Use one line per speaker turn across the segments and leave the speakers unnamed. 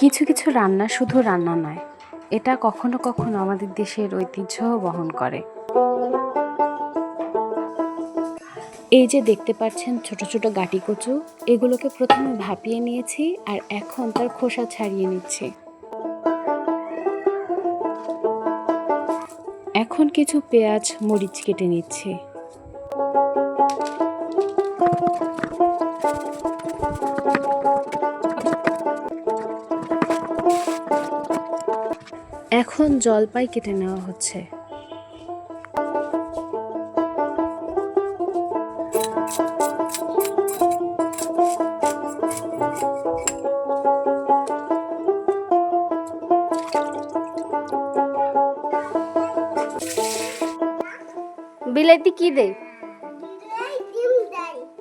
কিছু কিছু রান্না শুধু রান্না নয়, এটা কখনো কখনো আমাদের দেশের ঐতিহ্যও বহন করে। এই যে দেখতে পাচ্ছেন ছোট ছোট গাটি কচু, এগুলোকে প্রথমে ভাপিয়ে নিয়েছি আর এখন তার খোসা ছাড়িয়ে নিচ্ছি। এখন কিছু পেঁয়াজ, মরিচ কেটে নিচ্ছি। এখন জলপাই কেটে নেওয়া হচ্ছে। বিলাইতে কি দেয়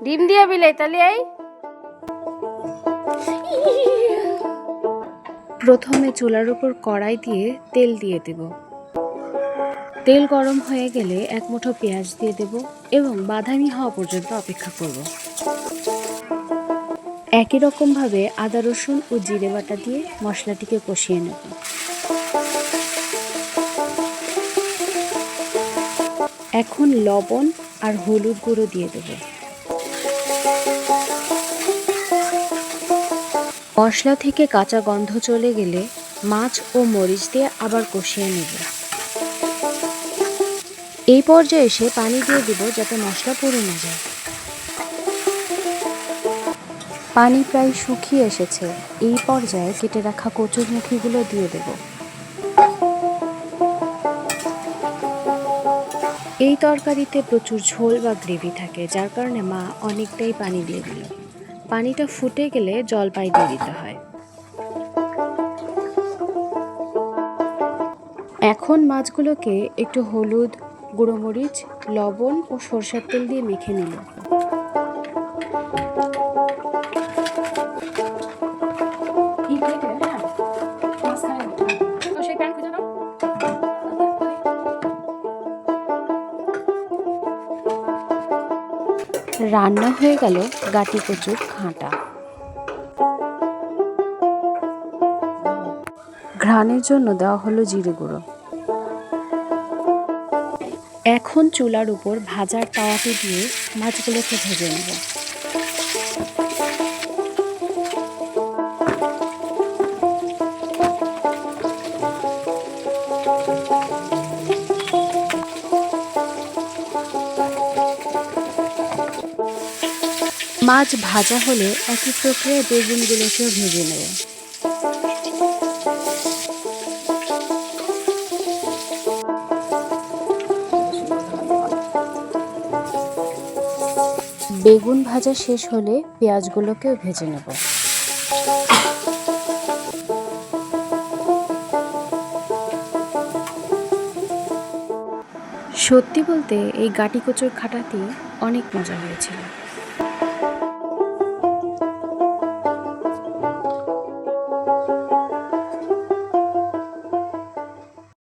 ডিম দিয়া বিলাই তাহলে এই প্রথমে চুলার উপর কড়াই দিয়ে তেল দিয়ে দেব। তেল গরম হয়ে গেলে এক মুঠো পেঁয়াজ দিয়ে দেব এবং বাদামি হওয়া পর্যন্ত অপেক্ষা করব। একই রকমভাবে আদা, রসুন ও জিরে বাটা দিয়ে মশলাটিকে কষিয়ে নেব। এখন লবণ আর হলুদ গুঁড়ো দিয়ে দেবো। মশলা থেকে কাঁচা গন্ধ চলে গেলে মাছ ও মরিচ দিয়ে আবার কষিয়ে নেব। এই পর্যায়ে এসে পানি দিয়ে দিব যাতে মশলা পুড়ে না যায়। পানি প্রায় শুকিয়ে এসেছে। এই পর্যায়ে কেটে রাখা কচুরমুখীগুলো দিয়ে দেব। এই তরকারিতে প্রচুর ঝোল বা গ্রেভি থাকে, যার কারণে মা অনেকটাই পানি দিয়ে দিল। পানিটা ফুটে গেলে জলপাই দিয়ে দিতে হয়। এখন মাছগুলোকে একটু হলুদ গুঁড়োমরিচ লবণ ও সরষের তেল দিয়ে মেখে নিল রান্না হয়ে গেল গাটি কচুর খাঁটা। ঘ্রাণের জন্য দেওয়া হলো জিরে গুঁড়ো। এখন চুলার উপর ভাজার তাওয়াতে দিয়ে মাছগুলোকে ভেজে নেব। মাছ ভাজা হলে একই প্রক্রিয়ায় বেগুনগুলোকেও ভেজে নেব। বেগুন ভাজা শেষ হলে পেঁয়াজগুলোকেও ভেজে নেব। সত্যি বলতে এই গাটি কচুর খাটাটি অনেক মজা হয়েছিল।